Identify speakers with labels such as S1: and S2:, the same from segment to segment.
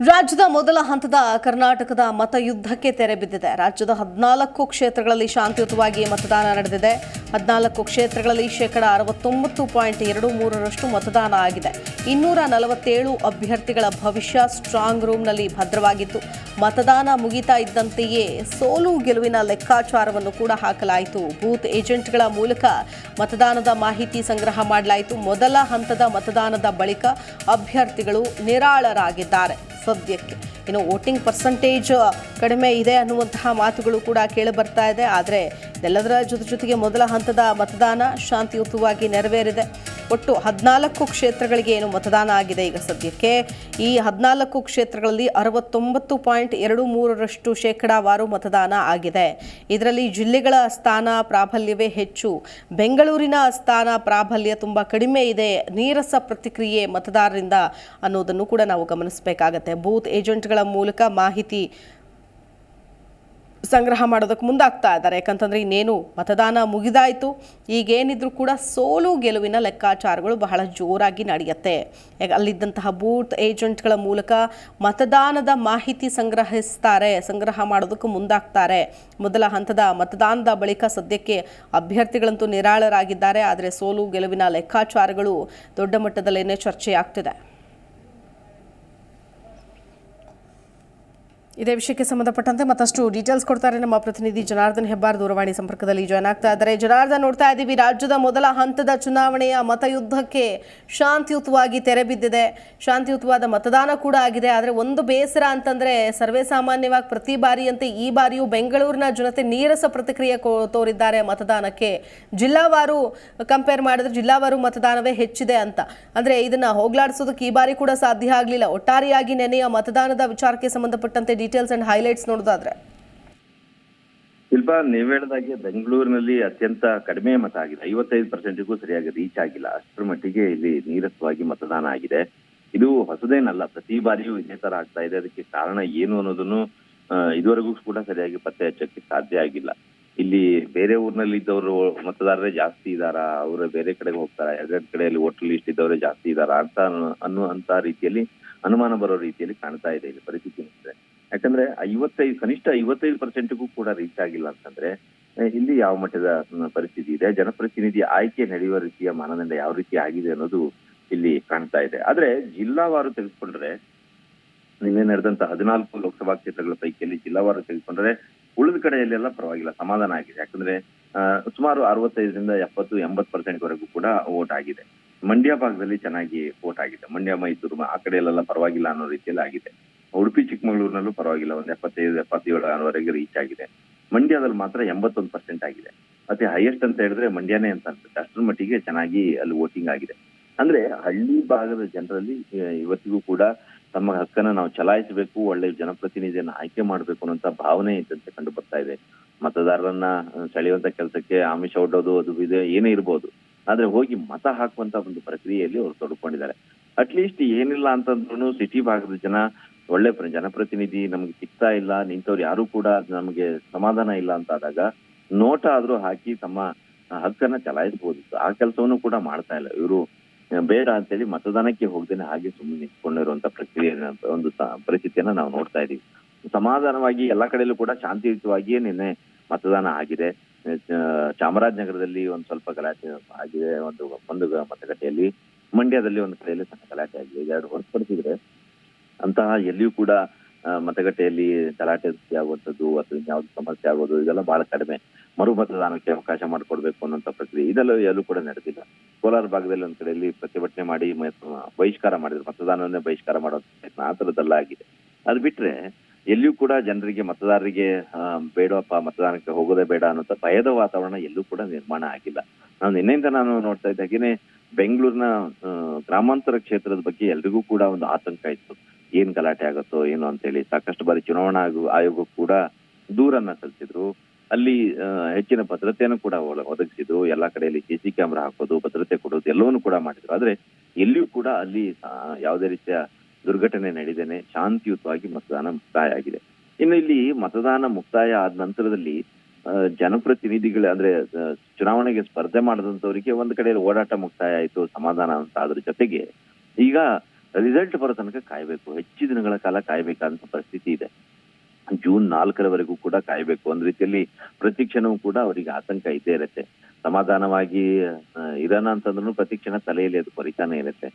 S1: ರಾಜ್ಯದ ಮೊದಲ ಹಂತದ ಕರ್ನಾಟಕದ ಮತಯುದ್ಧಕ್ಕೆ ತೆರೆ ಬಿದ್ದಿದೆ. ರಾಜ್ಯದ ಹದಿನಾಲ್ಕು ಕ್ಷೇತ್ರಗಳಲ್ಲಿ ಶಾಂತಿಯುತವಾಗಿ ಮತದಾನ ನಡೆದಿದೆ. ಹದಿನಾಲ್ಕು ಕ್ಷೇತ್ರಗಳಲ್ಲಿ ಶೇಕಡ ಅರವತ್ತೊಂಬತ್ತು ಪಾಯಿಂಟ್ ಎರಡು ಮೂರರಷ್ಟು ಮತದಾನ ಆಗಿದೆ. ಇನ್ನೂರ ನಲವತ್ತೇಳು ಅಭ್ಯರ್ಥಿಗಳ ಭವಿಷ್ಯ ಸ್ಟ್ರಾಂಗ್ ರೂಮ್ನಲ್ಲಿ ಭದ್ರವಾಗಿತ್ತು. ಮತದಾನ ಮುಗಿತಾ ಇದ್ದಂತೆಯೇ ಸೋಲು ಗೆಲುವಿನ ಲೆಕ್ಕಾಚಾರವನ್ನು ಕೂಡ ಹಾಕಲಾಯಿತು. ಬೂತ್ ಏಜೆಂಟ್ಗಳ ಮೂಲಕ ಮತದಾನದ ಮಾಹಿತಿ ಸಂಗ್ರಹ ಮಾಡಲಾಯಿತು. ಮೊದಲ ಹಂತದ ಮತದಾನದ ಬಳಿಕ ಅಭ್ಯರ್ಥಿಗಳು ನಿರಾಳರಾಗಿದ್ದಾರೆ. ಸದ್ಯಕ್ಕೆ ಇನ್ನು ವೋಟಿಂಗ್ ಪರ್ಸಂಟೇಜ್ ಕಡಿಮೆ ಇದೆ ಅನ್ನುವಂತಹ ಮಾತುಗಳು ಕೂಡ ಕೇಳಿ ಬರ್ತಾ ಇದೆ. ಆದರೆ ಇದೆಲ್ಲದರ ಜೊತೆ ಜೊತೆಗೆ ಮೊದಲ ಹಂತದ ಮತದಾನ ಶಾಂತಿಯುತವಾಗಿ ನೆರವೇರಿದೆ. ಒಟ್ಟು ಹದಿನಾಲ್ಕು ಕ್ಷೇತ್ರಗಳಿಗೆ ಏನು ಮತದಾನ ಆಗಿದೆ ಈಗ ಸದ್ಯಕ್ಕೆ. ಈ ಹದಿನಾಲ್ಕು ಕ್ಷೇತ್ರಗಳಲ್ಲಿ ಅರವತ್ತೊಂಬತ್ತು ಪಾಯಿಂಟ್ ಎರಡು ಮೂರರಷ್ಟು ಶೇಕಡಾವಾರು ಮತದಾನ ಆಗಿದೆ. ಇದರಲ್ಲಿ ಜಿಲ್ಲೆಗಳ ಸ್ಥಾನ ಪ್ರಾಬಲ್ಯವೇ ಹೆಚ್ಚು. ಬೆಂಗಳೂರಿನ ಸ್ಥಾನ ಪ್ರಾಬಲ್ಯ ತುಂಬ ಕಡಿಮೆ ಇದೆ. ನೀರಸ ಪ್ರತಿಕ್ರಿಯೆ ಮತದಾರರಿಂದ ಅನ್ನೋದನ್ನು ಕೂಡ ನಾವು ಗಮನಿಸಬೇಕಾಗತ್ತೆ. ಬೂತ್ ಏಜೆಂಟ್ಗಳ ಮೂಲಕ ಮಾಹಿತಿ ಸಂಗ್ರಹ ಮಾಡೋದಕ್ಕೆ ಮುಂದಾಗ್ತಾ ಇದ್ದಾರೆ. ಯಾಕಂತಂದರೆ ಇನ್ನೇನು ಮತದಾನ ಮುಗಿದಾಯಿತು. ಈಗೇನಿದ್ರು ಕೂಡ ಸೋಲು ಗೆಲುವಿನ ಲೆಕ್ಕಾಚಾರಗಳು ಬಹಳ ಜೋರಾಗಿ ನಡೆಯುತ್ತೆ. ಅಲ್ಲಿದ್ದಂತಹ ಬೂತ್ ಏಜೆಂಟ್ಗಳ ಮೂಲಕ ಮತದಾನದ ಮಾಹಿತಿ ಸಂಗ್ರಹಿಸ್ತಾರೆ, ಸಂಗ್ರಹ ಮಾಡೋದಕ್ಕೆ ಮುಂದಾಗ್ತಾರೆ. ಮೊದಲ ಹಂತದ ಮತದಾನದ ಬಳಿಕ ಸದ್ಯಕ್ಕೆ ಅಭ್ಯರ್ಥಿಗಳಂತೂ ನಿರಾಳರಾಗಿದ್ದಾರೆ. ಆದರೆ ಸೋಲು ಗೆಲುವಿನ ಲೆಕ್ಕಾಚಾರಗಳು ದೊಡ್ಡ ಮಟ್ಟದಲ್ಲೇನೆ ಚರ್ಚೆಯಾಗ್ತಿದೆ. ಇದೇ ವಿಷಯಕ್ಕೆ ಸಂಬಂಧಪಟ್ಟಂತೆ ಮತ್ತಷ್ಟು ಡೀಟೇಲ್ಸ್ ಕೊಡ್ತಾರೆ ನಮ್ಮ ಪ್ರತಿನಿಧಿ ಜನಾರ್ದನ್ ಹೆಬ್ಬಾರ್ ದೂರವಾಣಿ ಸಂಪರ್ಕದಲ್ಲಿ ಜಾಯ್ನ್ ಆಗ್ತಾ ಇದ್ದಾರೆ. ಜನಾರ್ದನ್, ನೋಡ್ತಾ ಇದ್ದೀವಿ, ರಾಜ್ಯದ ಮೊದಲ ಹಂತದ ಚುನಾವಣೆಯ ಮತಯುದ್ಧಕ್ಕೆ ಶಾಂತಿಯುತವಾಗಿ ತೆರೆ ಬಿದ್ದಿದೆ. ಶಾಂತಿಯುತವಾದ ಮತದಾನ ಕೂಡ ಆಗಿದೆ. ಆದರೆ ಒಂದು ಬೇಸರ ಅಂತಂದ್ರೆ ಸರ್ವೇ ಸಾಮಾನ್ಯವಾಗಿ ಪ್ರತಿ ಬಾರಿಯಂತೆ ಈ ಬಾರಿಯೂ ಬೆಂಗಳೂರಿನ ಜನತೆ ನೀರಸ ಪ್ರತಿಕ್ರಿಯೆ ತೋರಿದ್ದಾರೆ ಮತದಾನಕ್ಕೆ. ಜಿಲ್ಲಾವಾರು ಕಂಪೇರ್ ಮಾಡಿದ್ರೆ ಜಿಲ್ಲಾವಾರು ಮತದಾನವೇ ಹೆಚ್ಚಿದೆ ಅಂತ. ಅಂದ್ರೆ ಇದನ್ನ ಹೋಗ್ಲಾಡಿಸೋದಕ್ಕೆ ಈ ಬಾರಿ ಕೂಡ ಸಾಧ್ಯ ಆಗಲಿಲ್ಲ. ಒಟ್ಟಾರೆಯಾಗಿ ನೆನೆಯ ಮತದಾನದ ವಿಚಾರಕ್ಕೆ ಸಂಬಂಧಪಟ್ಟಂತೆ ಡೀಟೇಲ್ಸ್ ಅಂಡ್ ಹೈಲೈಟ್ಸ್ ನೋಡೋದಾದ್ರೆ.
S2: ಶಿಲ್ಪ, ನೀವು ಹೇಳಿದಾಗೆ ಬೆಂಗಳೂರಿನಲ್ಲಿ ಅತ್ಯಂತ ಕಡಿಮೆ ಮತ ಆಗಿದೆ. ಐವತ್ತೈದು ಪರ್ಸೆಂಟ್ಗೂ ಸರಿಯಾಗಿ ರೀಚ್ ಆಗಿಲ್ಲ. ಅಷ್ಟರ ಮಟ್ಟಿಗೆ ಇಲ್ಲಿ ನೀರಸವಾಗಿ ಮತದಾನ ಆಗಿದೆ. ಇದು ಹೊಸದೇನಲ್ಲ, ಪ್ರತಿ ಬಾರಿಯೂ ಇದೇ ತರ ಆಗ್ತಾ ಇದೆ. ಅದಕ್ಕೆ ಕಾರಣ ಏನು ಅನ್ನೋದನ್ನು ಇದುವರೆಗೂ ಕೂಡ ಸರಿಯಾಗಿ ಪತ್ತೆ ಹಚ್ಚಕ್ಕೆ ಸಾಧ್ಯ ಆಗಿಲ್ಲ. ಇಲ್ಲಿ ಬೇರೆ ಊರಿನಲ್ಲಿ ಇದ್ದವರು ಮತದಾರರೇ ಜಾಸ್ತಿ ಇದ್ದಾರಾ? ಅವರು ಬೇರೆ ಕಡೆಗೆ ಹೋಗ್ತಾರ? ಎರಡೆರಡು ಕಡೆಯಲ್ಲಿ ವೋಟರ್ ಲಿಸ್ಟ್ ಇದ್ದವರೇ ಜಾಸ್ತಿ ಇದಾರ ಅಂತ ಅನ್ನು- ಅನ್ನುವಂತ ರೀತಿಯಲ್ಲಿ, ಅನುಮಾನ ಬರೋ ರೀತಿಯಲ್ಲಿ ಕಾಣ್ತಾ ಇದೆ ಇಲ್ಲಿ ಪರಿಸ್ಥಿತಿ ಯಾಕಂದ್ರೆ ಐವತ್ತೈದು, ಕನಿಷ್ಠ ಐವತ್ತೈದು ಪರ್ಸೆಂಟ್ಗೂ ಕೂಡ ರೀಚ್ ಆಗಿಲ್ಲ ಅಂತಂದ್ರೆ ಇಲ್ಲಿ ಯಾವ ಮಟ್ಟದ ಪರಿಸ್ಥಿತಿ ಇದೆ? ಜನಪ್ರತಿನಿಧಿ ಆಯ್ಕೆ ನಡೆಯುವ ರೀತಿಯ ಮಾನದಂಡ ಯಾವ ರೀತಿ ಆಗಿದೆ ಅನ್ನೋದು ಇಲ್ಲಿ ಕಾಣ್ತಾ ಇದೆ. ಆದ್ರೆ ಜಿಲ್ಲಾವಾರು ತೆಗೆದುಕೊಂಡ್ರೆ, ನಿನ್ನೆ ನಡೆದಂತ ಹದಿನಾಲ್ಕು ಲೋಕಸಭಾ ಕ್ಷೇತ್ರಗಳ ಪೈಕಿಯಲ್ಲಿ ಜಿಲ್ಲಾವಾರು ತೆಗೆದುಕೊಂಡ್ರೆ ಉಳಿದ ಕಡೆಯಲ್ಲೆಲ್ಲ ಪರವಾಗಿಲ್ಲ, ಸಮಾಧಾನ ಆಗಿದೆ. ಯಾಕಂದ್ರೆ ಸುಮಾರು ಅರವತ್ತೈದರಿಂದ ಎಪ್ಪತ್ತು, ಎಂಬತ್ತು ಪರ್ಸೆಂಟ್ ವರೆಗೂ ಕೂಡ ವೋಟ್ ಆಗಿದೆ. ಮಂಡ್ಯ ಭಾಗದಲ್ಲಿ ಚೆನ್ನಾಗಿ ವೋಟ್ ಆಗಿದೆ. ಮಂಡ್ಯ, ಮೈಸೂರು ಆ ಕಡೆಯಲ್ಲೆಲ್ಲ ಪರವಾಗಿಲ್ಲ ಅನ್ನೋ ರೀತಿಯಲ್ಲಿ ಆಗಿದೆ. ಉಡುಪಿ ಚಿಕ್ಕಮಗಳೂರಿನಲ್ಲೂ ಪರವಾಗಿಲ್ಲ, ಒಂದು ಎಪ್ಪತ್ತೈದು ಎಪ್ಪತ್ತೇಳರವರೆಗೆ ರೀಚ್ ಆಗಿದೆ. ಮಂಡ್ಯದಲ್ಲಿ ಮಾತ್ರ ಎಂಬತ್ತೊಂದು ಪರ್ಸೆಂಟ್ ಆಗಿದೆ. ಮತ್ತೆ ಹೈಯೆಸ್ಟ್ ಅಂತ ಹೇಳಿದ್ರೆ ಮಂಡ್ಯನೇ ಅಂತ ಅನ್ಸುತ್ತೆ. ಅಷ್ಟರ ಮಟ್ಟಿಗೆ ಚೆನ್ನಾಗಿ ಅಲ್ಲಿ ವೋಟಿಂಗ್ ಆಗಿದೆ. ಅಂದ್ರೆ ಹಳ್ಳಿ ಭಾಗದ ಜನರಲ್ಲಿ ಇವತ್ತಿಗೂ ಕೂಡ ತಮ್ಮ ಹಕ್ಕನ್ನ ನಾವು ಚಲಾಯಿಸಬೇಕು, ಒಳ್ಳೆ ಜನಪ್ರತಿನಿಧಿಯನ್ನ ಆಯ್ಕೆ ಮಾಡಬೇಕು ಅನ್ನೋಂತ ಭಾವನೆ ಇದ್ದಂತೆ ಕಂಡು ಬರ್ತಾ ಇದೆ. ಮತದಾರರನ್ನ ಸೆಳೆಯುವಂತ ಕೆಲಸಕ್ಕೆ ಆಮಿಷ ಒಡ್ಡೋದು, ಅದು ಇದೆ ಏನೇ ಇರ್ಬೋದು. ಆದ್ರೆ ಹೋಗಿ ಮತ ಹಾಕುವಂತ ಒಂದು ಪ್ರಕ್ರಿಯೆಯಲ್ಲಿ ಅವರು ತೊಡ್ಕೊಂಡಿದ್ದಾರೆ. ಅಟ್ಲೀಸ್ಟ್ ಏನಿಲ್ಲ ಅಂತಂದ್ರೂ ಸಿಟಿ ಭಾಗದ ಜನ ಒಳ್ಳೆ ಪ್ರ- ಜನಪ್ರತಿನಿಧಿ ನಮ್ಗೆ ಸಿಗ್ತಾ ಇಲ್ಲ, ನಿಂತವ್ರು ಯಾರು ಕೂಡ ನಮಗೆ ಸಮಾಧಾನ ಇಲ್ಲ ಅಂತ ಆದಾಗ ನೋಟ ಆದ್ರೂ ಹಾಕಿ ತಮ್ಮ ಹಕ್ಕನ್ನ ಚಲಾಯಿಸಬಹುದಿತ್ತು ಆ ಕೆಲಸವನ್ನು ಕೂಡ ಮಾಡ್ತಾ ಇಲ್ಲ. ಇವರು ಬೇಡ ಅಂತೇಳಿ ಮತದಾನಕ್ಕೆ ಹೋಗ್ದೇನೆ ಹಾಗೆ ಸುಮ್ಮನೆ ನಿಂತ್ಕೊಂಡಿರುವಂತ ಪ್ರಕ್ರಿಯೆ, ಒಂದು ಪರಿಸ್ಥಿತಿಯನ್ನ ನಾವು ನೋಡ್ತಾ ಇದೀವಿ. ಸಮಾಧಾನವಾಗಿ ಎಲ್ಲಾ ಕಡೆಯಲ್ಲೂ ಕೂಡ ಶಾಂತಿಯುತವಾಗಿಯೇ ನಿನ್ನೆ ಮತದಾನ ಆಗಿದೆ. ಚಾಮರಾಜನಗರದಲ್ಲಿ ಒಂದ್ ಸ್ವಲ್ಪ ಗಲಾಟೆ ಆಗಿದೆ. ಒಂದು ಒಂದು ಮತಗಟ್ಟೆಯಲ್ಲಿ ಮಂಡ್ಯದಲ್ಲಿ ಒಂದು ಕಡೆಯಲ್ಲಿ ಸಣ್ಣ ಗಲಾಟೆ ಆಗಿದೆ. ಎರಡು ಹೊರತುಪಡಿಸಿದ್ರೆ ಅಂತಹ ಎಲ್ಲಿಯೂ ಕೂಡ ಮತಗಟ್ಟೆಯಲ್ಲಿ ಗಲಾಟೆ ಆಗುವಂಥದ್ದು ಅಥವಾ ಯಾವ್ದು ಸಮಸ್ಯೆ ಆಗೋದು ಇದೆಲ್ಲ ಬಹಳ ಕಡಿಮೆ. ಮರು ಮತದಾನಕ್ಕೆ ಅವಕಾಶ ಮಾಡಿಕೊಡ್ಬೇಕು ಅನ್ನೋಂಥ ಪ್ರಕ್ರಿಯೆ. ಇದೆಲ್ಲ ಎಲ್ಲೂ ಕೂಡ ನಡೆದಿಲ್ಲ. ಕೋಲಾರ ಭಾಗದಲ್ಲಿ ಒಂದ್ ಕಡೆಯಲ್ಲಿ ಪ್ರತಿಭಟನೆ ಮಾಡಿ ಬಹಿಷ್ಕಾರ ಮಾಡಿದ್ರು. ಮತದಾನವನ್ನೇ ಬಹಿಷ್ಕಾರ ಮಾಡುವಂತ ಪ್ರಯತ್ನ ಆ ಥರದ್ದೆಲ್ಲ ಆಗಿದೆ. ಅದು ಬಿಟ್ರೆ, ಎಲ್ಲಿಯೂ ಕೂಡ ಜನರಿಗೆ, ಮತದಾರರಿಗೆ ಬೇಡಪ್ಪ, ಮತದಾನಕ್ಕೆ ಹೋಗೋದೇ ಬೇಡ ಅನ್ನೋಂಥ ಭಯದ ವಾತಾವರಣ ಎಲ್ಲೂ ಕೂಡ ನಿರ್ಮಾಣ ಆಗಿಲ್ಲ. ನಾನು ನಿನ್ನೆಯಿಂದ ನಾನು ನೋಡ್ತಾ ಇದ್ದ ಹಾಗೇನೆ, ಬೆಂಗಳೂರಿನ ಗ್ರಾಮಾಂತರ ಕ್ಷೇತ್ರದ ಬಗ್ಗೆ ಎಲ್ರಿಗೂ ಕೂಡ ಒಂದು ಆತಂಕ ಇತ್ತು. ಏನ್ ಗಲಾಟೆ ಆಗುತ್ತೋ ಏನೋ ಅಂತೇಳಿ ಸಾಕಷ್ಟು ಬಾರಿ ಚುನಾವಣಾ ಆಯೋಗ- ಕೂಡ ದೂರನ್ನ ಸಲ್ಲಿಸಿದ್ರು ಅಲ್ಲಿ ಹೆಚ್ಚಿನ ಭದ್ರತೆಯನ್ನು ಕೂಡ ಒದಗಿಸಿದ್ರು. ಎಲ್ಲಾ ಕಡೆಯಲ್ಲಿ ಸಿ ಸಿ ಕ್ಯಾಮೆರಾ ಹಾಕೋದು, ಭದ್ರತೆ ಕೊಡೋದು ಎಲ್ಲವನ್ನೂ ಕೂಡ ಮಾಡಿದ್ರು. ಆದ್ರೆ ಎಲ್ಲಿಯೂ ಕೂಡ ಅಲ್ಲಿ ಯಾವುದೇ ರೀತಿಯ ದುರ್ಘಟನೆ ನಡೆದೇನೆ ಶಾಂತಿಯುತವಾಗಿ ಮತದಾನ ಮುಕ್ತಾಯ ಆಗಿದೆ. ಇನ್ನು ಇಲ್ಲಿ ಮತದಾನ ಮುಕ್ತಾಯ ಆದ ನಂತರದಲ್ಲಿ ಜನಪ್ರತಿನಿಧಿಗಳ ಅಂದ್ರೆ ಚುನಾವಣೆಗೆ ಸ್ಪರ್ಧೆ ಮಾಡದಂತವರಿಗೆ ಒಂದ್ ಕಡೆ ಓಡಾಟ ಮುಕ್ತಾಯ ಆಯಿತು, ಸಮಾಧಾನ ಅಂತ ಅದ್ರ ಜೊತೆಗೆ ಈಗ ರಿಸಲ್ಟ್ ಬರೋ ತನಕ ಕಾಯ್ಬೇಕು. ಹೆಚ್ಚು ದಿನಗಳ ಕಾಲ ಕಾಯ್ಬೇಕಂತ ಪರಿಸ್ಥಿತಿ ಇದೆ. ಜೂನ್ ನಾಲ್ಕರವರೆಗೂ ಕೂಡ ಕಾಯ್ಬೇಕು. ಒಂದ್ ರೀತಿಯಲ್ಲಿ ಪ್ರತಿ ಕ್ಷಣವೂ ಕೂಡ ಅವರಿಗೆ ಆತಂಕ ಇದ್ದೇ ಇರುತ್ತೆ. ಸಮಾಧಾನವಾಗಿ ಇರೋಣ ಅಂತಂದ್ರೂ ಪ್ರತಿ ಕ್ಷಣ ತಲೆಯಲ್ಲಿ ಅದು ಕೊರಿತಾನೆ ಇರುತ್ತೆ.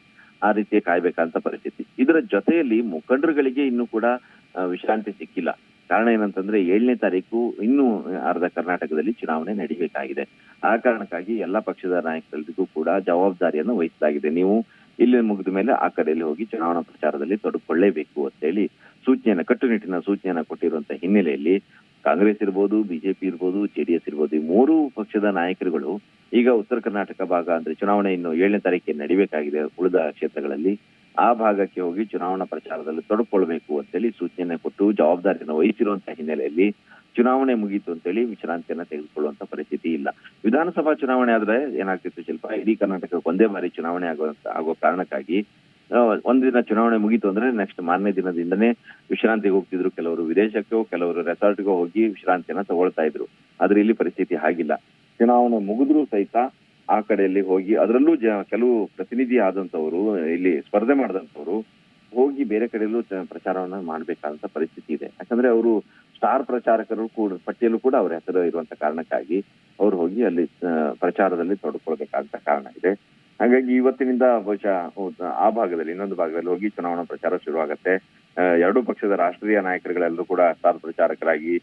S2: ಆ ರೀತಿಯ ಕಾಯ್ಬೇಕಂತ ಪರಿಸ್ಥಿತಿ. ಇದರ ಜೊತೆಯಲ್ಲಿ ಮುಖಂಡರುಗಳಿಗೆ ಇನ್ನೂ ಕೂಡ ವಿಶ್ರಾಂತಿ ಸಿಕ್ಕಿಲ್ಲ. ಕಾರಣ ಏನಂತಂದ್ರೆ ಏಳನೇ ತಾರೀಕು ಇನ್ನೂ ಅರ್ಧ ಕರ್ನಾಟಕದಲ್ಲಿ ಚುನಾವಣೆ ನಡಿಬೇಕಾಗಿದೆ. ಆ ಕಾರಣಕ್ಕಾಗಿ ಎಲ್ಲಾ ಪಕ್ಷದ ನಾಯಕರಿಗೂ ಕೂಡ ಜವಾಬ್ದಾರಿಯನ್ನು ವಹಿಸಲಾಗಿದೆ. ನೀವು ಇಲ್ಲಿ ಮುಗಿದ ಮೇಲೆ ಆ ಕಡೆಯಲ್ಲಿ ಹೋಗಿ ಚುನಾವಣಾ ಪ್ರಚಾರದಲ್ಲಿ ತೊಡಕೊಳ್ಳೇಬೇಕು ಅಂತ ಹೇಳಿ ಸೂಚನೆಯನ್ನ ಕಟ್ಟುನಿಟ್ಟಿನ ಸೂಚನೆಯನ್ನ ಕೊಟ್ಟಿರುವಂತ ಹಿನ್ನೆಲೆಯಲ್ಲಿ ಕಾಂಗ್ರೆಸ್ ಇರ್ಬೋದು, ಬಿಜೆಪಿ ಇರ್ಬೋದು ಜೆಡಿಎಸ್ ಇರ್ಬೋದು, ಈ ಮೂರು ಪಕ್ಷದ ನಾಯಕರುಗಳು ಈಗ ಉತ್ತರ ಕರ್ನಾಟಕ ಭಾಗ ಅಂದ್ರೆ ಚುನಾವಣೆ ಇನ್ನು ಏಳನೇ ತಾರೀಕಿಗೆ ನಡಿಬೇಕಾಗಿದೆ ಉಳಿದ ಕ್ಷೇತ್ರಗಳಲ್ಲಿ. ಆ ಭಾಗಕ್ಕೆ ಹೋಗಿ ಚುನಾವಣಾ ಪ್ರಚಾರದಲ್ಲಿ ತೊಡಕೊಳ್ಬೇಕು ಅಂತೇಳಿ ಸೂಚನೆ ಕೊಟ್ಟು ಜವಾಬ್ದಾರಿಯನ್ನು ವಹಿಸಿರುವಂತಹ ಹಿನ್ನೆಲೆಯಲ್ಲಿ ಚುನಾವಣೆ ಮುಗೀತು ಅಂತೇಳಿ ವಿಶ್ರಾಂತಿಯನ್ನ ತೆಗೆದುಕೊಳ್ಳುವಂತ ಪರಿಸ್ಥಿತಿ ಇಲ್ಲ. ವಿಧಾನಸಭಾ ಚುನಾವಣೆ ಆದ್ರೆ ಏನಾಗ್ತಿತ್ತು ಶಿಲ್ಪ? ಇಡೀ ಕರ್ನಾಟಕಕ್ಕೆ ಒಂದೇ ಬಾರಿ ಚುನಾವಣೆ ಆಗುವಂತ ಆಗೋ ಕಾರಣಕ್ಕಾಗಿ ಆ, ಒಂದ್ ದಿನ ಚುನಾವಣೆ ಮುಗೀತು ಅಂದ್ರೆ ನೆಕ್ಸ್ಟ್ ಮಾರನೇ ದಿನದಿಂದನೇ ವಿಶ್ರಾಂತಿಗೆ ಹೋಗ್ತಿದ್ರು. ಕೆಲವರು ವಿದೇಶಕ್ಕೋ ಕೆಲವರು ರೆಸಾರ್ಟ್ಗೋ ಹೋಗಿ ವಿಶ್ರಾಂತಿಯನ್ನ ತಗೊಳ್ತಾ ಇದ್ರು. ಆದ್ರೆ ಇಲ್ಲಿ ಪರಿಸ್ಥಿತಿ ಹಾಗಿಲ್ಲ. ಚುನಾವಣೆ ಮುಗಿದ್ರೂ ಸಹಿತ ಆ ಕಡೆಯಲ್ಲಿ ಹೋಗಿ ಅದರಲ್ಲೂ ಕೆಲವು ಪ್ರತಿನಿಧಿ ಆದಂತವರು ಇಲ್ಲಿ ಸ್ಪರ್ಧೆ ಮಾಡಿದಂತವರು ಹೋಗಿ ಬೇರೆ ಕಡೆಯಲ್ಲೂ ಪ್ರಚಾರವನ್ನ ಮಾಡ್ಬೇಕಾದಂತ ಪರಿಸ್ಥಿತಿ ಇದೆ. ಯಾಕಂದ್ರೆ ಅವರು ಸ್ಟಾರ್ ಪ್ರಚಾರಕರು ಕೂಡ, ಪಟ್ಟಿಯಲ್ಲೂ ಕೂಡ ಅವರ ಹೆಸರು ಇರುವಂತ ಕಾರಣಕ್ಕಾಗಿ ಅವ್ರು ಹೋಗಿ ಅಲ್ಲಿ ಪ್ರಚಾರದಲ್ಲಿ ತೊಡಕೊಳ್ಬೇಕಾದಂತ ಕಾರಣ ಇದೆ. ಹಾಗಾಗಿ ಇವತ್ತಿನಿಂದ ಬಹುಶಃ ಆ ಭಾಗದಲ್ಲಿ, ಇನ್ನೊಂದು ಭಾಗದಲ್ಲಿ ಹೋಗಿ ಚುನಾವಣಾ ಪ್ರಚಾರ ಶುರುವಾಗತ್ತೆ. ಎರಡೂ ಪಕ್ಷದ ರಾಷ್ಟ್ರೀಯ ನಾಯಕರುಗಳೆಲ್ಲರೂ ಕೂಡ ಸ್ಟಾರ್ ಪ್ರಚಾರಕರಾಗಿ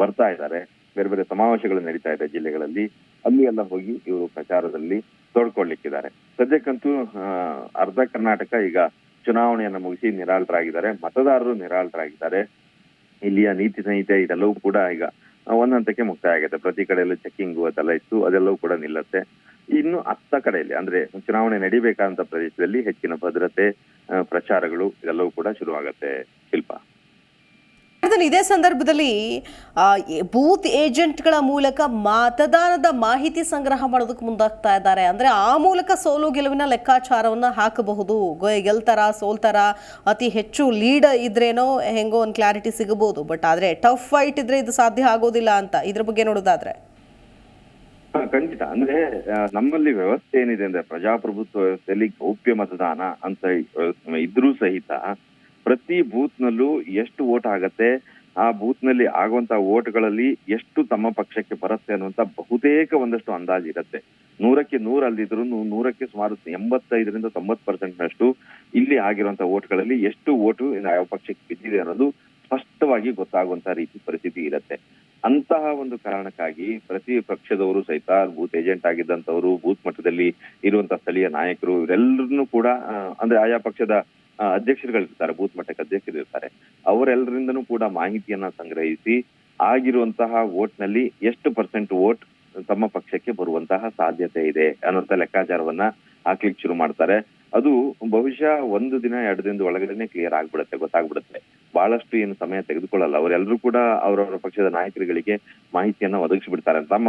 S2: ಬರ್ತಾ ಇದ್ದಾರೆ. ಬೇರೆ ಬೇರೆ ಸಮಾವೇಶಗಳು ನಡೀತಾ ಇದೆ ಜಿಲ್ಲೆಗಳಲ್ಲಿ. ಅಲ್ಲಿ ಎಲ್ಲ ಹೋಗಿ ಇವರು ಪ್ರಚಾರದಲ್ಲಿ ತೊಡ್ಕೊಳ್ಳಿಕ್ಕಿದ್ದಾರೆ ಸದ್ಯಕ್ಕಂತೂ ಅರ್ಧ ಕರ್ನಾಟಕ ಈಗ ಚುನಾವಣೆಯನ್ನ ಮುಗಿಸಿ ನಿರಾಳರಾಗಿದ್ದಾರೆ ಮತದಾರರು ನಿರಾಳರಾಗಿದ್ದಾರೆ ಇಲ್ಲಿಯ ನೀತಿ ಸಂಹಿತೆ ಇದೆಲ್ಲವೂ ಕೂಡ ಈಗ ಒಂದ್ ಹಂತಕ್ಕೆ ಮುಕ್ತಾಯ ಆಗುತ್ತೆ. ಪ್ರತಿ ಕಡೆಯಲ್ಲೂ ಚೆಕಿಂಗ್ ಅದೆಲ್ಲ ಇತ್ತು, ಅದೆಲ್ಲವೂ ಕೂಡ ನಿಲ್ಲತ್ತೆ. ಇನ್ನು ಅತ್ತ ಕಡೆಯಲ್ಲಿ, ಅಂದ್ರೆ ಚುನಾವಣೆ ನಡಿಬೇಕಾದಂತ ಪ್ರದೇಶದಲ್ಲಿ ಹೆಚ್ಚಿನ ಭದ್ರತೆ ಪ್ರಚಾರಗಳು ಇದೆಲ್ಲವೂ ಕೂಡ ಶುರುವಾಗತ್ತೆ, ಶಿಲ್ಪ.
S1: ಇದೇ ಸಂದರ್ಭದಲ್ಲಿ ಬೂತ್ ಏಜೆಂಟ್ಗಳ ಮೂಲಕ ಮತದಾನದ ಮಾಹಿತಿ ಸಂಗ್ರಹ ಮಾಡೋದಕ್ಕೆ ಮುಂದಾಗ್ತಾ ಇದ್ದಾರೆ. ಅಂದ್ರೆ ಆ ಮೂಲಕ ಸೋಲು ಗೆಲುವಿನ ಲೆಕ್ಕಾಚಾರವನ್ನ ಹಾಕಬಹುದು. ಗೆಲ್ತಾರ, ಸೋಲ್ತಾರ, ಅತಿ ಹೆಚ್ಚು ಲೀಡ್ ಇದ್ರೇನೋ ಹೆಂಗೋ ಒಂದು ಕ್ಲಾರಿಟಿ ಸಿಗಬಹುದು. ಬಟ್ ಆದ್ರೆ ಟಫ್ ಫೈಟ್ ಇದ್ರೆ ಇದು ಸಾಧ್ಯ ಆಗೋದಿಲ್ಲ ಅಂತ. ಇದ್ರ ಬಗ್ಗೆ ನೋಡೋದಾದ್ರೆ.
S2: ಖಂಡಿತ. ಅಂದ್ರೆ ನಮ್ಮಲ್ಲಿ ವ್ಯವಸ್ಥೆ ಏನಿದೆ ಅಂದ್ರೆ ಪ್ರಜಾಪ್ರಭುತ್ವ ವ್ಯವಸ್ಥೆಯಲ್ಲಿ ಗೌಪ್ಯ ಮತದಾನ ಅಂತ ಇದ್ರೂ ಸಹಿತ ಪ್ರತಿ ಬೂತ್ ನಲ್ಲೂ ಎಷ್ಟು ವೋಟ್ ಆಗತ್ತೆ, ಆ ಬೂತ್ನಲ್ಲಿ ಆಗುವಂತ ವೋಟ್ಗಳಲ್ಲಿ ಎಷ್ಟು ತಮ್ಮ ಪಕ್ಷಕ್ಕೆ ಬರುತ್ತೆ ಅನ್ನುವಂತ ಬಹುತೇಕ ಒಂದಷ್ಟು ಅಂದಾಜು ಇರುತ್ತೆ. ನೂರಕ್ಕೆ ನೂರ ಅಲ್ದಿದ್ರು ನೂರಕ್ಕೆ ಸುಮಾರು ಎಂಬತ್ತೈದರಿಂದ ತೊಂಬತ್ ಪರ್ಸೆಂಟ್ ನಷ್ಟು ಇಲ್ಲಿ ಆಗಿರುವಂತ ವೋಟ್ಗಳಲ್ಲಿ ಎಷ್ಟು ಓಟು ಯಾವ ಪಕ್ಷಕ್ಕೆ ಬಿದ್ದಿದೆ ಅನ್ನೋದು ಸ್ಪಷ್ಟವಾಗಿ ಗೊತ್ತಾಗುವಂತ ರೀತಿ ಪರಿಸ್ಥಿತಿ ಇರುತ್ತೆ. ಅಂತಹ ಒಂದು ಕಾರಣಕ್ಕಾಗಿ ಪ್ರತಿ ಪಕ್ಷದವರು ಸಹಿತ ಬೂತ್ ಏಜೆಂಟ್ ಆಗಿದ್ದಂತವರು ಬೂತ್ ಮಟ್ಟದಲ್ಲಿ ಇರುವಂತ ಸ್ಥಳೀಯ ನಾಯಕರು, ಇವರೆಲ್ಲರನ್ನೂ ಕೂಡ ಅಂದ್ರೆ ಆಯಾ ಪಕ್ಷದ ಅಧ್ಯಕ್ಷರುಗಳಿರ್ತಾರೆ ಬೂತ್ ಮಟ್ಟಕ್ಕೆ ಅಧ್ಯಕ್ಷರು ಇರ್ತಾರೆ. ಅವರೆಲ್ಲರಿಂದನೂ ಕೂಡ ಮಾಹಿತಿಯನ್ನ ಸಂಗ್ರಹಿಸಿ ಆಗಿರುವಂತಹ ವೋಟ್ನಲ್ಲಿ ಎಷ್ಟು ಪರ್ಸೆಂಟ್ ವೋಟ್ ತಮ್ಮ ಪಕ್ಷಕ್ಕೆ ಬರುವಂತಹ ಸಾಧ್ಯತೆ ಇದೆ ಅನ್ನುವಂತ ಲೆಕ್ಕಾಚಾರವನ್ನ ಹಾಕ್ಲಿಕ್ಕೆ ಶುರು ಮಾಡ್ತಾರೆ. ಅದು ಬಹುಶಃ ಒಂದು ದಿನ, ಎರಡು ದಿನದ ಒಳಗಡೆನೆ ಕ್ಲಿಯರ್ ಆಗ್ಬಿಡುತ್ತೆ, ಗೊತ್ತಾಗ್ಬಿಡುತ್ತೆ. ಬಹಳಷ್ಟು ಏನು ಸಮಯ ತೆಗೆದುಕೊಳ್ಳಲ್ಲ. ಅವರೆಲ್ಲರೂ ಕೂಡ ಅವರವರ ಪಕ್ಷದ ನಾಯಕರುಗಳಿಗೆ ಮಾಹಿತಿಯನ್ನ ಒದಗಿಸ್ಬಿಡ್ತಾರೆ ತಮ್ಮ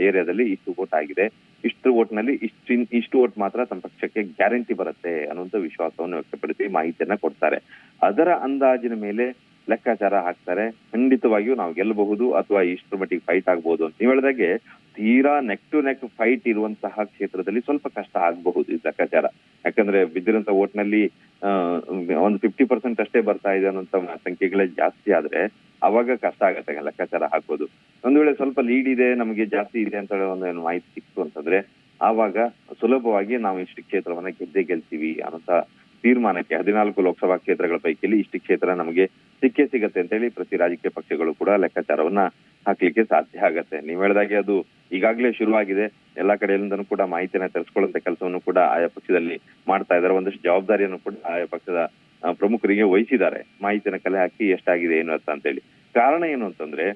S2: ಏರಿಯಾದಲ್ಲಿ ಇಷ್ಟು ವೋಟ್ ಆಗಿದೆ. ಇಷ್ಟು ವೋಟ್ನಲ್ಲಿ ಇಷ್ಟು ಇಷ್ಟು ವೋಟ್ ಮಾತ್ರ ತಮ್ಮ ಪಕ್ಷಕ್ಕೆ ಗ್ಯಾರಂಟಿ ಬರುತ್ತೆ ಅನ್ನುವಂತ ವಿಶ್ವಾಸವನ್ನು ವ್ಯಕ್ತಪಡಿಸಿ ಮಾಹಿತಿಯನ್ನ ಕೊಡ್ತಾರೆ. ಅದರ ಅಂದಾಜಿನ ಮೇಲೆ ಲೆಕ್ಕಾಚಾರ ಹಾಕ್ತಾರೆ. ಖಂಡಿತವಾಗಿಯೂ ನಾವು ಗೆಲ್ಲಬಹುದು ಅಥವಾ ಇಷ್ಟರ ಮಟ್ಟಿಗೆ ಫೈಟ್ ಆಗ್ಬಹುದು ಅಂತ. ನೀವು ಹೇಳಿದಾಗೆ ತೀರಾ ನೆಕ್ ಟು ನೆಕ್ ಫೈಟ್ ಇರುವಂತಹ ಕ್ಷೇತ್ರದಲ್ಲಿ ಸ್ವಲ್ಪ ಕಷ್ಟ ಆಗಬಹುದು ಈ ಲೆಕ್ಕಾಚಾರ. ಯಾಕಂದ್ರೆ ಬಿದ್ದಿರುವಂತ ಓಟ್ನಲ್ಲಿ ಒಂದು ಫಿಫ್ಟಿ ಪರ್ಸೆಂಟ್ ಅಷ್ಟೇ ಬರ್ತಾ ಇದೆ ಅನ್ನೋಂತ ಸಂಖ್ಯೆಗಳೇ ಜಾಸ್ತಿ ಆದ್ರೆ ಅವಾಗ ಕಷ್ಟ ಆಗತ್ತೆ ಲೆಕ್ಕಾಚಾರ ಹಾಕೋದು. ಒಂದ್ ವೇಳೆ ಸ್ವಲ್ಪ ಲೀಡ್ ಇದೆ, ನಮಗೆ ಜಾಸ್ತಿ ಇದೆ ಅಂತ ಹೇಳಿ ಒಂದು ಮಾಹಿತಿ ಸಿಕ್ತು ಅಂತಂದ್ರೆ ಆವಾಗ ಸುಲಭವಾಗಿ ನಾವು ಇಷ್ಟು ಕ್ಷೇತ್ರವನ್ನ ಗೆದ್ದೇ ಗೆಲ್ತೀವಿ ಅನ್ನೋಂತ ತೀರ್ಮಾನಕ್ಕೆ, ಹದಿನಾಲ್ಕು ಲೋಕಸಭಾ ಕ್ಷೇತ್ರಗಳ ಪೈಕಿಯಲ್ಲಿ ಇಷ್ಟು ಕ್ಷೇತ್ರ ನಮಗೆ ಸಿಕ್ಕೇ ಸಿಗತ್ತೆ ಅಂತ ಹೇಳಿ ಪ್ರತಿ ರಾಜಕೀಯ ಪಕ್ಷಗಳು ಕೂಡ ಲೆಕ್ಕಾಚಾರವನ್ನ ಹಾಕ್ಲಿಕ್ಕೆ ಸಾಧ್ಯ ಆಗತ್ತೆ. ನೀವ್ ಹೇಳ್ದಾಗೆ ಅದು ಈಗಾಗಲೇ ಶುರುವಾಗಿದೆ. ಎಲ್ಲಾ ಕಡೆಯಿಂದನೂ ಕೂಡ ಮಾಹಿತಿಯನ್ನ ತರಿಸ್ಕೊಳ್ಳುವಂತ ಕೆಲಸವನ್ನು ಕೂಡ ಆಯಾ ಪಕ್ಷದಲ್ಲಿ ಮಾಡ್ತಾ ಇದ್ದಾರೆ. ಒಂದಷ್ಟು ಜವಾಬ್ದಾರಿಯನ್ನು ಕೂಡ ಆಯಾ ಪಕ್ಷದ ಪ್ರಮುಖರಿಗೆ ವಹಿಸಿದ್ದಾರೆ. ಮಾಹಿತಿಯನ್ನ ಕಲೆ ಹಾಕಿ ಎಷ್ಟಾಗಿದೆ, ಏನು ಅಂತ ಅಂತೇಳಿ. ಕಾರಣ ಏನು ಅಂತಂದ್ರೆ,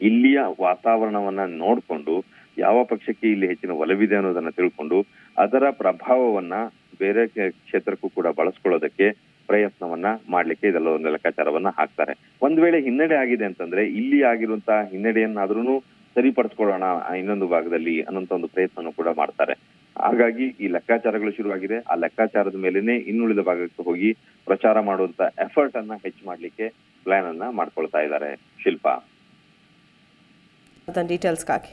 S2: ಇಲ್ಲಿಯ ವಾತಾವರಣವನ್ನ ನೋಡ್ಕೊಂಡು, ಯಾವ ಪಕ್ಷಕ್ಕೆ ಇಲ್ಲಿ ಹೆಚ್ಚಿನ ಒಲವಿದೆ ಅನ್ನೋದನ್ನ ತಿಳ್ಕೊಂಡು, ಅದರ ಪ್ರಭಾವವನ್ನ ಬೇರೆ ಕ್ಷೇತ್ರಕ್ಕೂ ಕೂಡ ಬಳಸ್ಕೊಳ್ಳೋದಕ್ಕೆ ಪ್ರಯತ್ನವನ್ನ ಮಾಡ್ಲಿಕ್ಕೆ ಇದೆಲ್ಲ ಒಂದು ಲೆಕ್ಕಾಚಾರವನ್ನ ಹಾಕ್ತಾರೆ. ಒಂದ್ ವೇಳೆ ಹಿನ್ನಡೆ ಆಗಿದೆ ಅಂತಂದ್ರೆ ಇಲ್ಲಿ ಆಗಿರುವಂತಹ ಹಿನ್ನಡೆಯನ್ನಾದ್ರೂ ಸರಿಪಡಿಸ್ಕೊಳ್ಳೋಣ ಇನ್ನೊಂದು ಭಾಗದಲ್ಲಿ ಅನ್ನೋಂತ ಒಂದು ಪ್ರಯತ್ನನೂ ಕೂಡ ಮಾಡ್ತಾರೆ. ಹಾಗಾಗಿ ಈ ಲೆಕ್ಕಾಚಾರಗಳು ಶುರುವಾಗಿದೆ. ಆ ಲೆಕ್ಕಾಚಾರದ ಮೇಲೇನೆ ಇನ್ನುಳಿದ ಭಾಗಕ್ಕೆ ಹೋಗಿ ಪ್ರಚಾರ ಮಾಡುವಂತ ಎಫರ್ಟ್ ಅನ್ನ ಹೆಚ್ಚು ಮಾಡ್ಲಿಕ್ಕೆ ಪ್ಲಾನ್ ಅನ್ನ ಮಾಡ್ಕೊಳ್ತಾ ಇದ್ದಾರೆ ಶಿಲ್ಪಾ.
S1: ಡೀಟೇಲ್ಸ್ಗಾಗಿ